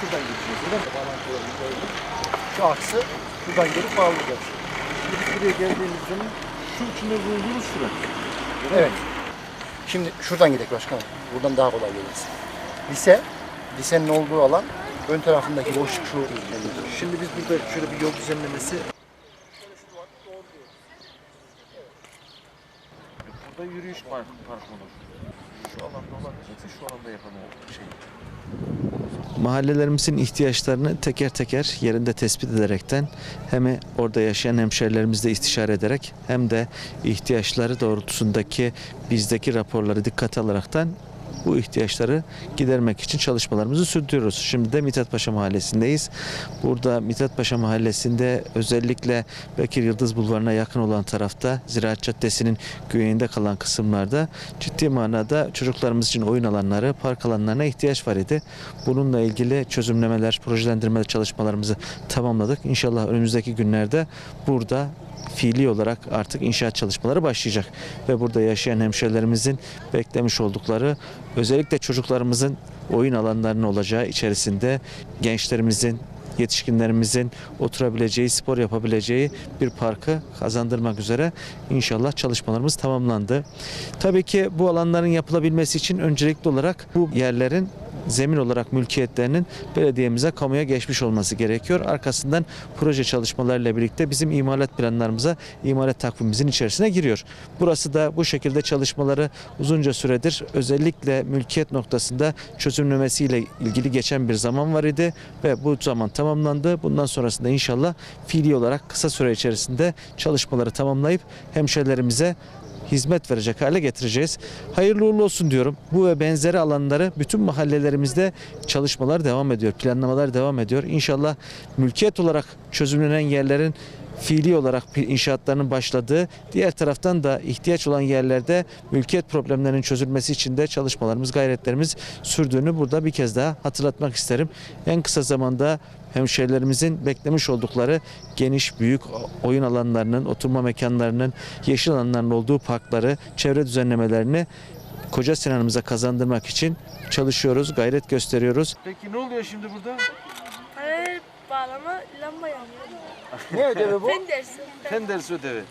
şuradan geçeceğiz. Buradan da bağlantı yolunu böyle. Şu aksı şuradan gelip bağlayacağız. Şimdi biz buraya geldiğimiz zaman şu içinde bulunduğumuz şura. Evet. Şimdi şuradan gidelim başkanım. Buradan daha kolay geliriz. Lise, lisenin olduğu alan ön tarafındaki boşluk şu. Şimdi biz burada şöyle bir yol düzenlemesi Burada yürüyüş park, park olur. Şu alanda olamayacaksa şu alanda yapalım o şey. Mahallelerimizin ihtiyaçlarını teker teker yerinde tespit ederekten hem orada yaşayan hemşerilerimizle istişare ederek hem de ihtiyaçları doğrultusundaki bizdeki raporları dikkate alaraktan bu ihtiyaçları gidermek için çalışmalarımızı sürdürüyoruz. Şimdi de Mithat Paşa Mahallesi'ndeyiz. Burada Mithat Paşa Mahallesi'nde özellikle Bekir Yıldız Bulvarı'na yakın olan tarafta Ziraat Caddesi'nin güveyinde kalan kısımlarda ciddi manada çocuklarımız için oyun alanları, park alanlarına ihtiyaç var idi. Bununla ilgili çözümlemeler, projelendirme çalışmalarımızı tamamladık. İnşallah önümüzdeki günlerde burada fiili olarak artık inşaat çalışmaları başlayacak. Ve burada yaşayan hemşehrilerimizin beklemiş oldukları özellikle çocuklarımızın oyun alanlarının olacağı içerisinde gençlerimizin yetişkinlerimizin oturabileceği, spor yapabileceği bir parkı kazandırmak üzere inşallah çalışmalarımız tamamlandı. Tabii ki bu alanların yapılabilmesi için öncelikli olarak bu yerlerin zemin olarak mülkiyetlerinin belediyemize, kamuya geçmiş olması gerekiyor. Arkasından proje çalışmalarıyla birlikte bizim imalat planlarımıza, imalat takvimimizin içerisine giriyor. Burası da bu şekilde çalışmaları uzunca süredir özellikle mülkiyet noktasında çözümlemesiyle ilgili geçen bir zaman var idi ve bu zaman tamamlandı. Bundan sonrasında inşallah fiili olarak kısa süre içerisinde çalışmaları tamamlayıp hemşerilerimize hizmet verecek hale getireceğiz. Hayırlı uğurlu olsun diyorum. Bu ve benzeri alanları bütün mahallelerimizde çalışmalar devam ediyor. Planlamalar devam ediyor. İnşallah mülkiyet olarak çözümlenen yerlerin fiili olarak inşaatlarının başladığı, diğer taraftan da ihtiyaç olan yerlerde mülkiyet problemlerinin çözülmesi için de çalışmalarımız, gayretlerimiz sürdüğünü burada bir kez daha hatırlatmak isterim. En kısa zamanda hemşehrilerimizin beklemiş oldukları geniş, büyük oyun alanlarının, oturma mekanlarının, yeşil alanların olduğu parkları, çevre düzenlemelerini Koca Sinan'ımıza kazandırmak için çalışıyoruz, gayret gösteriyoruz. Peki ne oluyor şimdi burada? Bağlama lamba yanıyor. Ne ödevi bu? Fen dersi. Fen dersi ödevi.